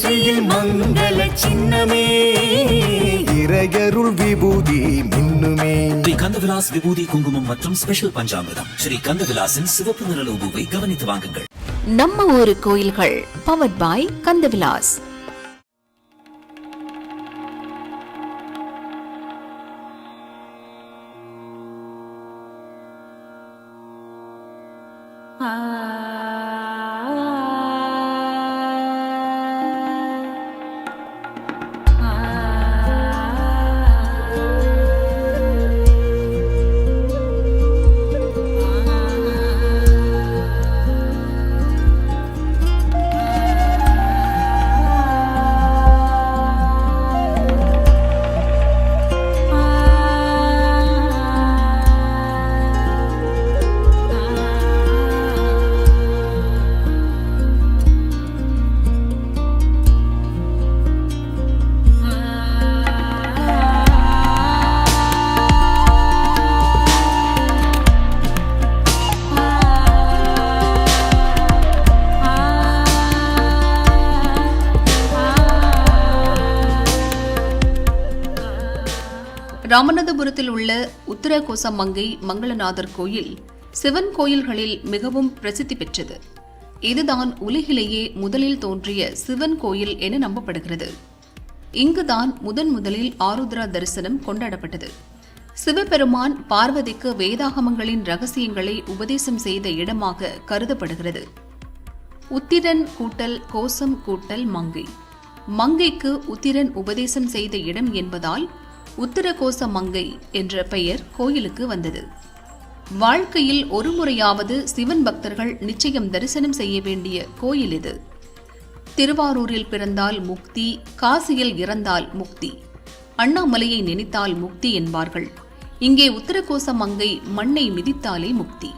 நெற்றியில் மங்கள சின்னமே. இறையருள் விபூதி மின்னுமே. ஸ்ரீ கந்தவிலாஸ் விபூதி குங்குமம் மற்றும் ஸ்பெஷல் பஞ்சாமிர்தம். ஸ்ரீ கந்தவிலாசின் சிவப்பு நிற லோகோவை கவனித்து வாங்குங்கள். நம்ம ஊரு கோயில்கள் பவர்ட் பாய் கந்தவிலாஸ். ராமநாதபுரத்தில் உள்ள உத்தரகோசமங்கை மங்களநாதர் கோயில் சிவன் கோயில்களில் மிகவும் பிரசித்தி பெற்றது. இதுதான் உலகிலேயே முதலில் தோன்றிய சிவன் கோயில் என நம்பப்படுகிறது. இங்குதான் முதன் முதலில் ஆருத்ரா தரிசனம் கொண்டாடப்பட்டது. சிவபெருமான் பார்வதிக்கு வேதாகமங்களின் ரகசியங்களை உபதேசம் செய்த இடமாக கருதப்படுகிறது. உத்திரன் கூட்டல் கோசம் கூட்டல் மங்கை. மங்கைக்கு உத்திரன் உபதேசம் செய்த இடம் என்பதால் உத்திரகோச மங்கை என்ற பெயர் கோயிலுக்கு வந்தது. வாழ்க்கையில் ஒரு முறையாவது சிவன் பக்தர்கள் நிச்சயம் தரிசனம் செய்ய வேண்டிய கோயில் இது. திருவாரூரில் பிறந்தால் முக்தி காசியில் இறந்தால் முக்தி அண்ணாமலையை நினைத்தால் முக்தி என்பார்கள். இங்கே உத்தரகோச மங்கை மண்ணை மிதித்தாலே முக்தி.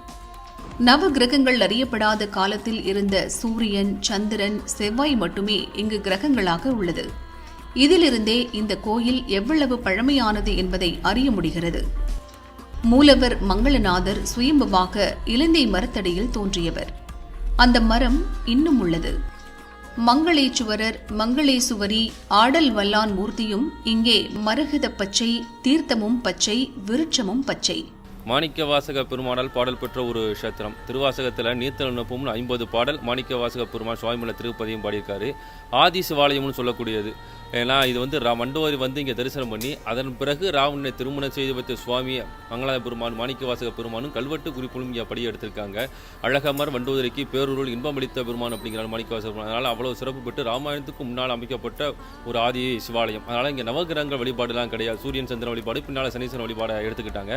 நவ கிரகங்கள் அறியப்படாத காலத்தில் இருந்த சூரியன் சந்திரன் செவ்வாய் மட்டுமே இங்கு கிரகங்களாக உள்ளது. இதிலிருந்தே இந்த கோயில் எவ்வளவு பழமையானது என்பதை அறிய முடிகிறது. மூலவர் மங்களநாதர் சுயம்புவாக இலந்தை மரத்தடியில் தோன்றியவர். அந்த மரம் இன்னும் உள்ளது. மங்களேச்சுவரர் மங்களேசுவரி ஆடல் வல்லான் மூர்த்தியும் இங்கே மரகத பச்சை தீர்த்தமும் பச்சை விருட்சமும் பச்சை. மாணிக்க வாசக பெருமானால் பாடல் பெற்ற ஒரு சத்திரம் திருவாசகத்தில் நீத்தல் ஐம்பது பாடல் மாணிக்க வாசக பெருமாள் சுவாமிமலை திருப்பதியும் பாடியிருக்காரு. ஆதி சிவாலயம்னு சொல்லக்கூடியது. ஏன்னா இது வந்து ரா மண்டோரி வந்து இங்கே தரிசனம் பண்ணி அதன் பிறகு ராவணனை திருமணம் செய்து வைத்த சுவாமி மங்களாத பெருமான் மாணிக்க வாசக பெருமானும் கல்வெட்டு குறிப்பிலும் இங்கே படி எடுத்திருக்காங்க. அழகமர் வண்டோதரிக்கு பேரூருள் இன்பம் அளித்த பெருமான் அப்படிங்கிறார் மாணிக்க வாசக பெருமான். அதனால் அவ்வளோ சிறப்பு பெற்று ராமாயணத்துக்கு முன்னால் அமைக்கப்பட்ட ஒரு ஆதி சிவாலயம். அதனால் இங்கே நவகிரகங்கள் வழிபாடுலாம் கிடையாது. சூரியன் சந்திரன் வழிபாடு பின்னால் சனீஸ்வரன் வழிபாடை எடுத்துக்கிட்டாங்க.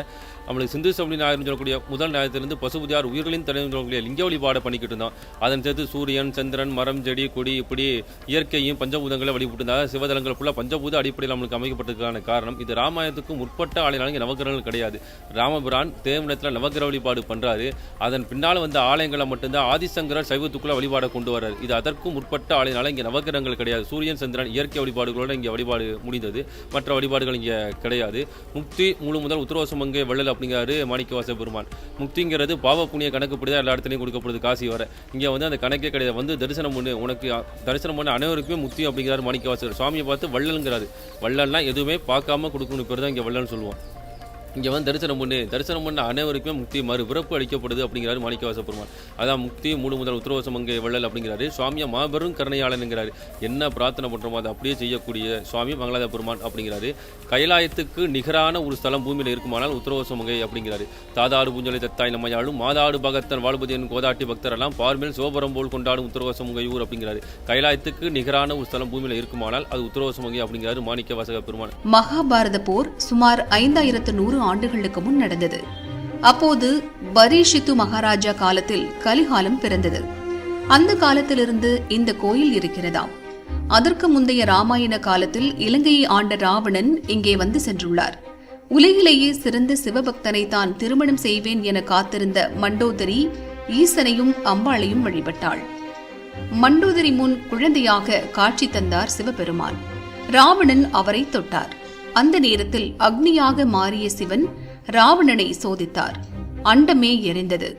நம்மளுக்கு சிந்து சமணி ஞாயிறு சொல்லக்கூடிய முதல் ஞாயிறத்திலிருந்து பசுபதியார் உயிர்களின் தலைவர் சொல்லக்கூடிய லிங்க வழிபாடை பண்ணிக்கிட்டு இருந்தோம் அதன் சேர்த்து சூரியன் சந்திரன் மரம் செடி கொடி இப்படி இயற்கையும் பஞ்சபூதங்களை வழிபட்டு இருந்தாங்க சிவதலங்கள் பஞ்சபூத அடிப்படையில் நம்மளுக்கு அமைக்கப்பட்டதுக்கான காரணம் இது ராமாயணத்துக்கும் முற்பட்ட ஆலயனால நவகிரகங்கள் கிடையாது. ராமபுரான் தேவனத்தில் நவகிரக வழிபாடு பண்ணுறாரு அதன் பின்னால் வந்த ஆலயங்களை மட்டும்தான் ஆதிசங்கரர் சைவத்துக்குள்ள வழிபாடை கொண்டு வர்றாரு. இது அதற்கும் முற்பட்ட ஆலயனால இங்கே நவகிரகங்கள் கிடையாது. சூரியன் சந்திரன் இயற்கை வழிபாடுகளோட இங்கே வழிபாடு முடிந்தது. மற்ற வழிபாடுகள் இங்கே கிடையாது. முக்தி முழு முதல் உத்தரவாசமங்கை வள்ளல் அப்படிங்கிறாரு மாணிக்கவாச பெருமான். முக்திங்கிறது பாவ புண்ணிய கணக்குப்படி தான் எல்லா இடத்துலையும் கொடுக்கப்படுது காசி வர. இங்கே வந்து அந்த கணக்கே கிடையாது. வந்து தரிசனம் பண்ணு உனக்கு தரிசனம் பண்ண அனைவருக்குமே முக்தி அப்படிங்கிறார் மாணிக்கவாசகர் சாமியை பார்த்து வள்ளல்ங்கிறாரு. வள்ளல்னால் எதுவுமே பார்க்காம கொடுக்கணும். பேர் தான் இங்கே வள்ளல்னு சொல்லுவோம் இங்கே வந்து தரிசனம் பண்ணு. தரிசனம் பண்ண அனைவருக்குமே முக்தி மறு பிறப்பு அளிக்கப்படுது அப்படிங்கிறாரு மாணிக்கவாச பெருமான். அதான் முக்தி மூணு முதல் உத்தரவாசம் அங்கே வள்ளல் அப்படிங்கிறாரு. சுவாமியா மாபெரும் கருணையாளனுங்கிறாரு என்ன பிரார்த்தனை பண்ணுறோமோ அதை அப்படியே செய்யக்கூடிய சுவாமி மங்களாத பெருமான் அப்படிங்கிறாரு. கைலாயத்துக்கு நிகரான ஒரு ஸ்தலம் பூமியில் இருக்குமானால் உத்தரவாசம் அங்கே அப்படிங்கிறாரு. தாதாடு பூஞ்சலை தத்தாய் நம்மையாளும் மாதாடு பகத்தன் வாழ்பதியன் கோதாட்டி பக்தரெல்லாம் பார்மேல் சோபரம் போல் கொண்டாடும் உத்தரவாசம் உங்கை ஊர் அப்படிங்கிறாரு. கைலாயத்துக்கு நிகரான ஒரு ஸ்தலம் பூமியில் இருக்குமானால் அது உத்தரவாசம் மங்கை அப்படிங்கிறாரு மாணிக்க வாசக பெருமான். மகாபாரத போர் சுமார் ஐந்தாயிரத்து நூறு ஆண்டுகளுக்கு முன் நடந்தது. அப்போது பரீஷித்து மகாராஜா காலத்தில் கலிகாலம் பிறந்தது. அந்த காலத்திலிருந்து இந்த கோயில் இருக்கிறதாம். அதற்கு முந்தைய ராமாயண காலத்தில் இலங்கையை ஆண்ட ராவணன் இங்கே வந்து சென்றுள்ளார். உலகிலேயே சிறந்த சிவபக்தனை தான் திருமணம் செய்வேன் என காத்திருந்த மண்டோதரி ஈசனையும் அம்பாளையும் வழிபட்டாள். மண்டோதரி முன் குழந்தையாக காட்சி தந்தார் சிவபெருமான். ராவணன் அவரை தொட்டார். அந்த நேரத்தில் அக்னியாக மாறிய சிவன் ராவணனை சோதித்தார். அண்டமே எரிந்தது.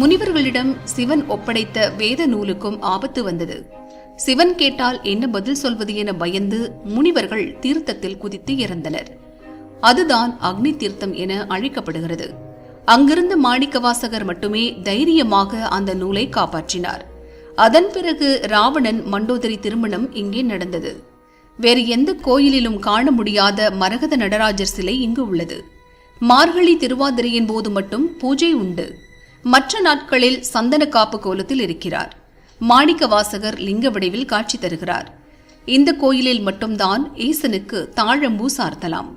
முனிவர்களிடம் சிவன் ஒப்படைத்த வேத நூலுக்கும் ஆபத்து வந்தது. சிவன் கேட்டால் என்ன பதில் சொல்வது என பயந்து முனிவர்கள் தீர்த்தத்தில் குதித்து இறந்தனர். அதுதான் அக்னி தீர்த்தம் என அழைக்கப்படுகிறது. அங்கிருந்த மாணிக்கவாசகர் மட்டுமே தைரியமாக அந்த நூலை காப்பாற்றினார். அதன் பிறகு ராவணன் மண்டோதரி திருமணம் இங்கே நடந்தது. வேறு எந்த கோயிலிலும் காண முடியாத மரகத நடராஜர் சிலை இங்கு உள்ளது. மார்கழி திருவாதிரையின் போது மட்டும் பூஜை உண்டு. மற்ற நாட்களில் சந்தன காப்பு கோலத்தில் இருக்கிறார். மாணிக்க வாசகர் லிங்க வடிவில் காட்சி தருகிறார். இந்த கோயிலில் மட்டும்தான் ஈசனுக்கு தாழம்பூ சார்த்தலாம்.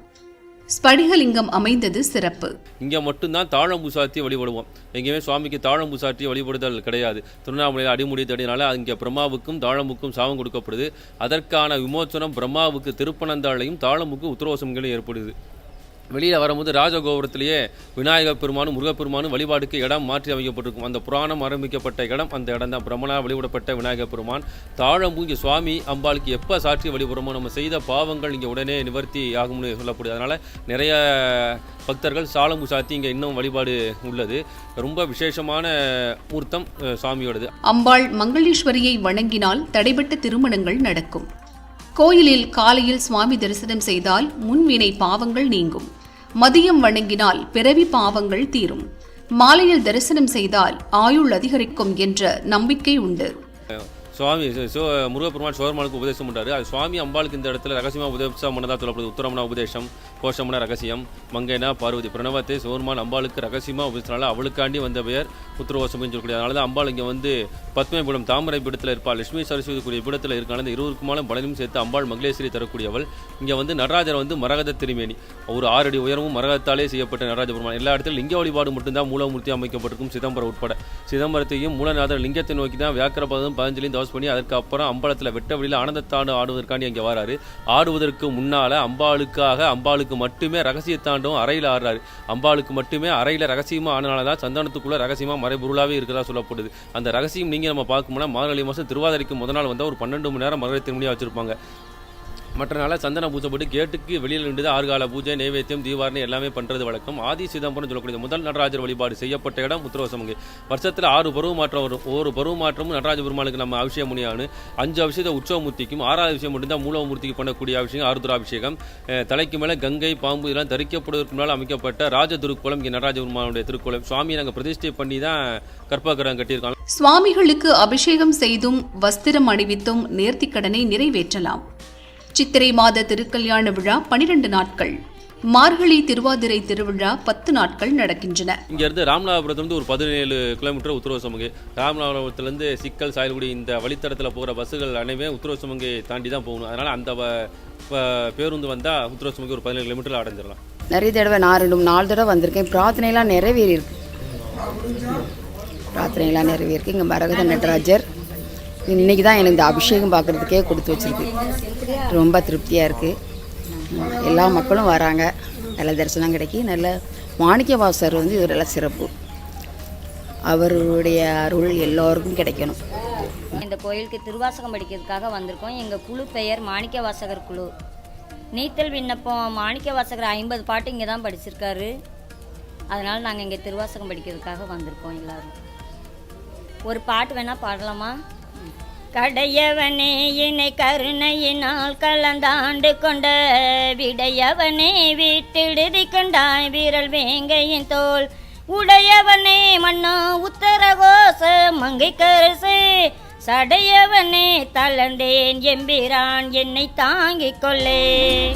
ஸ்படிகலிங்கம் அமைந்தது சிறப்பு. இங்கே மட்டும்தான் தாழம்பூ சாத்தி வழிபடுவோம். எங்கேயுமே சுவாமிக்கு தாழம்பூ சாற்றி வழிபடுதல் கிடையாது. திருவண்ணாமலையில் அடிமுடி தடினால இங்கே பிரம்மாவுக்கும் தாழம்புக்கும் சாபம் கொடுக்கப்படுது. அதற்கான விமோச்சனம் பிரம்மாவுக்கு திருப்பனந்தாளையும் தாழம்புக்கு உத்தரவாசங்களும் ஏற்படுது. வெளியில் வரும்போது ராஜகோபுரத்திலேயே விநாயகர் பெருமானும் முருகப்பெருமானும் வழிபாடுக்கு இடம் மாற்றி அமைக்கப்பட்டிருக்கும். அந்த புராணம் ஆரம்பிக்கப்பட்ட இடம் அந்த இடம் தான் பிரம்மனா வழிபடப்பட்ட விநாயகர் பெருமான். தாழம்பூ இங்கே சுவாமி அம்பாளுக்கு எப்போ சாற்றி வழிபடுறோமோ நம்ம செய்த பாவங்கள் இங்கே உடனே நிவர்த்தி ஆகும்னு சொல்லப்படுது அதனால் நிறைய பக்தர்கள் சாலம்பு சாத்தி இங்கே இன்னும் வழிபாடு உள்ளது. ரொம்ப விசேஷமான மூர்த்தம் சுவாமியோடது அம்பாள் மங்களீஸ்வரியை வணங்கினால் தடைபட்ட திருமணங்கள் நடக்கும். கோயிலில் காலையில் சுவாமி தரிசனம் செய்தால் முன்வினை பாவங்கள் நீங்கும். மதியம் வணங்கினால் பிறவி பாவங்கள் தீரும். மாலையில் தரிசனம் செய்தால் ஆயுள் அதிகரிக்கும் என்ற நம்பிக்கை உண்டு. சுவாமி முருகப்பெருமான் சோர்மானுக்கு உபதேசம் பண்ணுறாரு அது சுவாமி அம்பாளுக்கு இந்த இடத்துல ரகசியமா உபதேசம் பண்ணதாக சொல்லப்படுது. உத்தரமான உபதேசம். கோஷமன ரகசியம். மங்கைனா பார்வதி. பிரணவத்தை சோர்மான் அம்பாளுக்கு ரகசியமாக உபதேசனால அவளுக்காண்டி வந்த பெயர் உத்தரவாசம்னு சொல்லக்கூடிய அதனால தான் அம்பாள் இங்கே வந்து பத்மபீடம் தாமரை பீடத்தில் இருப்பாள் லட்சுமி சரஸ்வதி கூடிய பீடத்தில் இருக்கான. இந்த இருவருக்குமான பலனும் சேர்த்து அம்பாள் மங்களேஸ்வரி தரக்கூடியவள். இங்கே வந்து நடராஜர் வந்து மரகத திருமேனி. ஒரு ஆறு அடி உயரமும் மரகத்தாலே செய்யப்பட்ட நடராஜ பெருமான். எல்லா இடத்திலும் லிங்க வழிபாடு மட்டும்தான் மூலமூர்த்தி அமைக்கப்பட்டிருக்கும் சிதம்பரம் உட்பட. சிதம்பரத்தையும் மூலநாதர் லிங்கத்தை நோக்கி தான் வியாக்கரபாதம் பதஞ்சலியும் தவஸ் பண்ணி அதுக்கப்புறம் அம்பலத்தில் வெட்ட வெளியில் ஆனந்தத்தாண்டு ஆடுவதற்காண்டி அங்கே வராரு. ஆடுவதற்கு முன்னால் அம்பாளுக்காக அம்பாளுக்கு மட்டுமே ரகசியத்தாண்டும் அறையில் ஆடுறாரு. அம்பாளுக்கு மட்டுமே அறையில் ரகசியமாக ஆனனால தான் சந்தானத்துக்குள்ளே ரகசியமாக மறைபொருளாகவே இருக்கிறதா சொல்லப்படுது. அந்த ரகசியம் நீங்கள் நம்ம பார்க்கணும்னா மார்கழி மாதம் திருவாதிரைக்கு முதல் நாள் வந்தால் ஒரு பன்னெண்டு மணி நேரம் மரகத திருமணியாக வச்சிருப்பாங்க. மற்ற நாளாக சந்தன பூஜை போட்டு கேட்டுக்கு வெளியில் நின்று ஆறுகால பூஜை நைவேத்தியம் தீபாரணி எல்லாமே பண்ணுறது வழக்கம். ஆதி சிதம்பரம் சொல்லக்கூடிய முதல் நடராஜர் வழிபாடு செய்யப்பட்ட இடம் உத்தரவசமங்கை வருஷத்தில் ஆறு பருவ மாற்றம் வரும். ஒரு பருவ மாற்றமும் நடராஜ பெருமாளுக்கு நம்ம அபிஷேகம் முடியான்னு அஞ்சு அபிஷேகத்தை உற்சவமூர்த்திக்கும் ஆறாவது விஷயம் மட்டும்தான் மூலமூர்த்திக்கு பண்ணக்கூடிய அபிஷேகம் ஆருத்ராபிஷேகம். தலைக்கு மேலே கங்கை பாம்பு இதெல்லாம் தரிக்கப்படுவதற்கு முன்னால் அமைக்கப்பட்ட ராஜ திருக்குளம் இங்கே நடராஜ பெருமானுடைய திருக்குளம் சுவாமி நாங்கள் பிரதிஷ்டை பண்ணி தான் கற்பகரம் கட்டியிருக்கோம். சுவாமிகளுக்கு அபிஷேகம் செய்தும் வஸ்திரம் அணிவித்தும் நேர்த்திக்கடனை நிறைவேற்றலாம். சித்திரை மாத திருக்கல்யாண விழா பனிரெண்டு நாட்கள். மார்கழி திருவாதிரை திருவிழா பத்து நாட்கள் நடக்கின்றன. இங்கேருந்து ராமநாதபுரத்துலேருந்து ஒரு பதினேழு கிலோமீட்டர் உத்தரவசமங்கை ராமநாதபுரத்துலேருந்து சிக்கல் சாயல்குடி இந்த வழித்தடத்தில் போகிற பஸ்ஸுகள் அனைவே உத்தரவசமங்கை தாண்டி தான் போகணும். அதனால் அந்த பேருந்து வந்தால் உத்தரவசமங்கை ஒரு பதினேழு கிலோமீட்டர் அடைஞ்சிடலாம். நிறைய தடவை நான் ரெண்டு நாலு தடவை வந்திருக்கேன். பிரார்த்தனையெல்லாம் நிறைவேறி இருக்கு பிரார்த்தனையெல்லாம் நிறைவேறிருக்கு இங்கே மரகத நடராஜர் இன்றைக்கி தான் எனக்கு இந்த அபிஷேகம் பார்க்குறதுக்கே கொடுத்து வச்சுருக்கு. ரொம்ப திருப்தியாக இருக்குது எல்லா மக்களும் வராங்க. நல்ல தரிசனம் கிடைக்கி நல்ல மாணிக்கவாசர் வந்து இது நல்ல சிறப்பு. அவருடைய அருள் எல்லோருக்கும் கிடைக்கணும். இந்த கோயிலுக்கு திருவாசகம் படிக்கிறதுக்காக வந்திருக்கோம். எங்கள் குழு பெயர் மாணிக்க வாசகர் குழு. நீத்தல் விண்ணப்பம் மாணிக்க வாசகர் ஐம்பது பாட்டு இங்கே தான் படிச்சிருக்காரு. அதனால் நாங்கள் இங்கே திருவாசகம் படிக்கிறதுக்காக வந்திருக்கோம் எல்லோரும். ஒரு பாட்டு வேணால் பாடலாமா? கடையவனே என்னை கருணையினால் கலந்தாண்டு கொண்ட விடையவனே வீட்டிடுதி கொண்டாய் வீரல் வேங்கையின் தோல். உடையவனே மன்னா உத்தரகோச மங்கை கரசே. சடையவனே தளந்தேன் எம்பிரான் என்னை தாங்கிக் கொள்ளே.